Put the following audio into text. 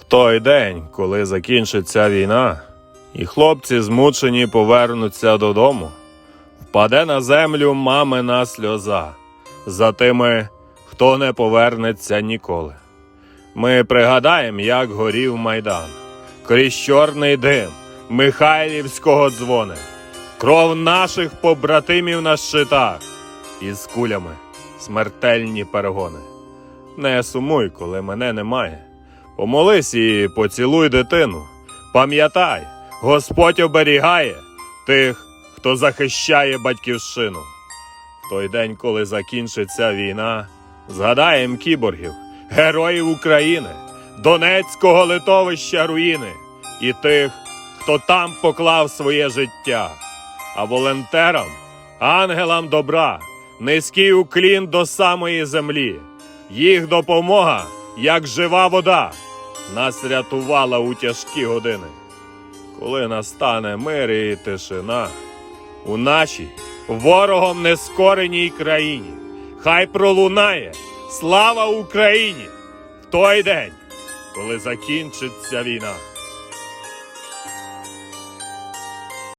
В той день, коли закінчиться війна, і хлопці змучені повернуться додому, впаде на землю мамина сльоза за тими, хто не повернеться ніколи. Ми пригадаємо, як горів майдан, крізь чорний дим Михайлівського дзвони, кров наших побратимів на щитах, із кулями смертельні перегони. Не сумуй, коли мене немає. Помолись і поцілуй дитину. Пам'ятай, Господь оберігає тих, хто захищає батьківщину. В той день, коли закінчиться війна, згадаєм кіборгів, героїв України, Донецького литовища руїни і тих, хто там поклав своє життя. А волонтерам, ангелам добра, низький уклін до самої землі. Їх допомога, як жива вода, нас рятувала у тяжкі години. Коли настане мир і тишина, у нашій ворогом нескореній країні, хай пролунає слава Україні в той день, коли закінчиться війна.